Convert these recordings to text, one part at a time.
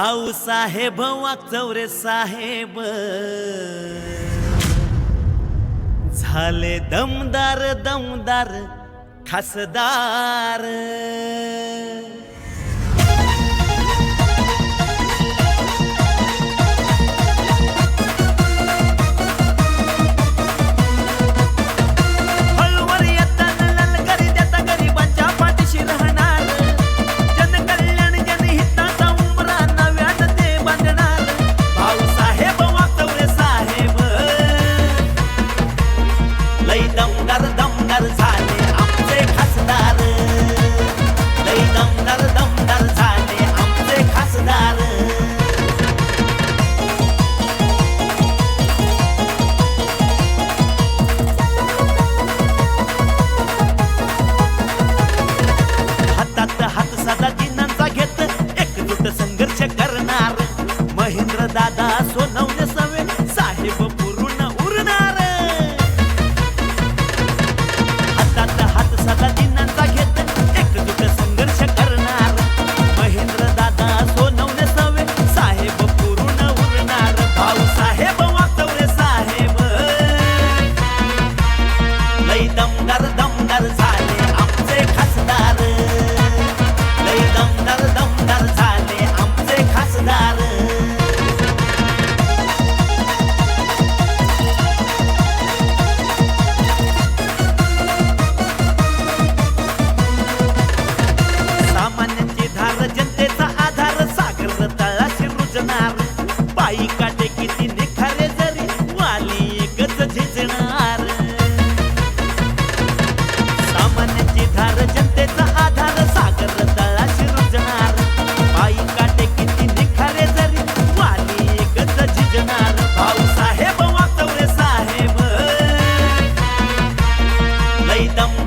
भाऊ साहेब वाचवरे साहेब. झाले दमदार दमदार खासदार. दादा सोनवणे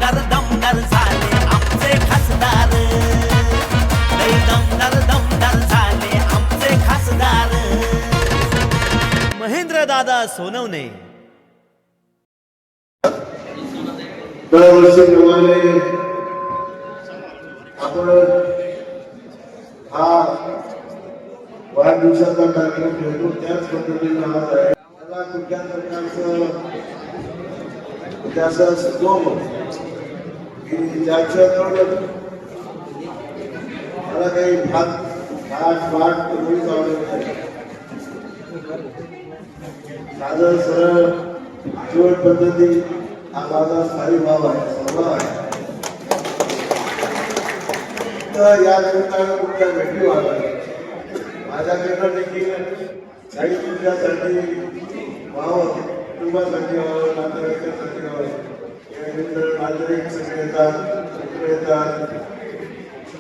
दमदार दमदार झाले. आमचे खासदार. लई दमदार दमदार झाले. आमचे खासदार. महेंद्र दादा सोनवणे. दरवर्षीप्रमाणे आपण हा वाढदिवसाचा कार्यक्रम ठेवतो त्याच पद्धतीने आज आहे. कुठल्या प्रकारचं सुचवलं की ज्याच्याकडं मला काही भात भात भात मुळीच आवडत नाही. साधं सरळ जीवन पद्धती हा माझा स्थायी भाव आहे स्वभाव आहे. तर या निमित्तानं तुमच्या भेटी व्हाव्या माझ्याकडनं देखील काही तुमच्यासाठी व्हावं कुटुंबासाठी व्हावं नातेवाईकांसाठी व्हावं. या नातेवाईक सगळे येतात मित्र येतात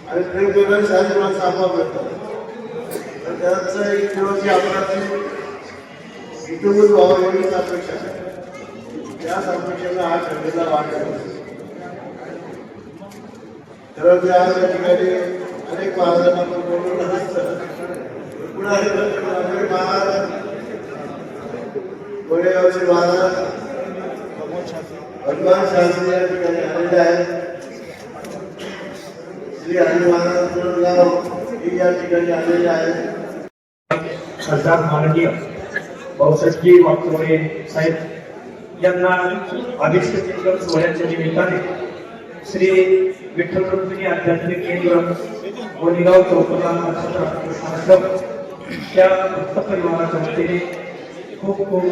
आणि प्रेम करणारी साधी माणसं आपोआप येतात तर त्याचं एक दिवस आपणाची इटून व्हावं एवढीच अपेक्षा त्याच अपेक्षेला हा ठरलेला वाट आहे ते आज या ठिकाणी अनेक महाराजांना आपण बोलवलं पुढे महाराज महाराज. हनुमान शास्त्री या ठिकाणी आलेले श्री हे। खासदार माननीय यांना चिंतन सोहळ्याच्या निमित्ताने श्री विठ्ठल रुक्मिणी आध्यात्मिक केंद्र चौकला आश्रम त्या भक्त परिवाराच्या वतीने खूप खूप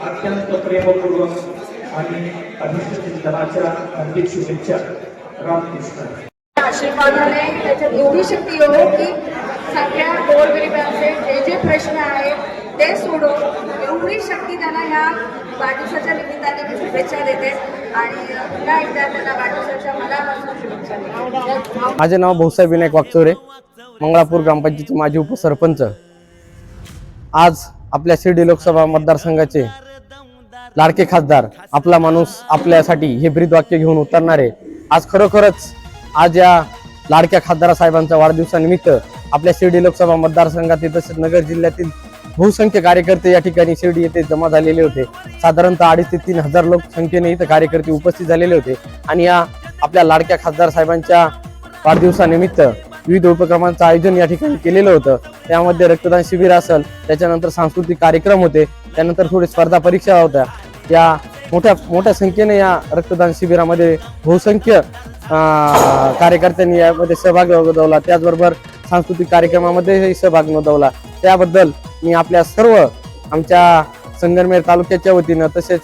अत्यंत प्रेमपूर्वक आणि अभिष्ट चिंतनाच्या हार्दिक शुभेच्छा रामकृष्ण. आशीर्वादाने त्याच्यात एवढी शक्ती येऊ की सगळ्या गोरगरिबांचे जे जे प्रश्न आहेत ते सोडून एवढी शक्ती त्यांना ह्या वाढदिवसाच्या निमित्ताने मी शुभेच्छा देते आणि पुन्हा एकदा त्यांना वाढदिवसाच्या मनापासून शुभेच्छा देते. माझे नाव भाऊसाहेब विनायक वागचौरे मंगळापूर ग्रामपंचायतीचे माजी उपसरपंच. आज आपल्या शिर्डी लोकसभा मतदारसंघाचे लाडके खासदार आपला माणूस आपल्यासाठी हे ब्रीद वाक्य घेऊन उतरणारे. आज खरोखरच आज या लाडक्या खासदार साहेबांच्या वाढदिवसानिमित्त आपल्या शिर्डी लोकसभा मतदारसंघातील तसेच नगर जिल्ह्यातील बहुसंख्य कार्यकर्ते या ठिकाणी शिर्डी येथे जमा झालेले होते. साधारणतः अडीच ते तीन हजार लोकसंख्येने इथं कार्यकर्ते उपस्थित झालेले होते. आणि या आपल्या लाडक्या खासदार साहेबांच्या वाढदिवसानिमित्त विविध उपक्रमांचं आयोजन या ठिकाणी केलेलं होतं. त्यामध्ये रक्तदान शिबिर असेल त्याच्यानंतर सांस्कृतिक कार्यक्रम होते. त्यानंतर थोडी स्पर्धा परीक्षा होत्या. या मोठ्या मोठ्या संख्येने या रक्तदान शिबिरामध्ये बहुसंख्य कार्यकर्त्यांनी यामध्ये सहभाग नोंदवला. त्याचबरोबर सांस्कृतिक कार्यक्रमामध्येही सहभाग नोंदवला. त्याबद्दल मी आपल्या सर्व आमच्या संगमेर तालुक्याच्या वतीनं तसेच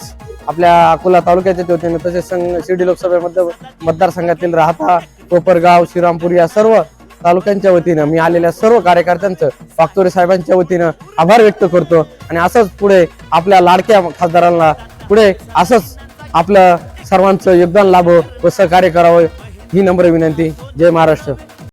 आपल्या अकोला तालुक्याच्या वतीनं तसेच संग शिर्डी लोकसभेमध्ये मतदारसंघातील राहता कोपरगाव श्रीरामपूर या सर्व तालुक्यांच्या वतीनं मी आलेल्या सर्व कार्यकर्त्यांचं वागतोरे साहेबांच्या वतीनं आभार व्यक्त करतो. आणि असंच पुढे आपल्या लाडक्या खासदारांना पुढे असंच आपलं सर्वांचं योगदान लाभो व सहकार्य करावं ही नम्र विनंती. जय महाराष्ट्र.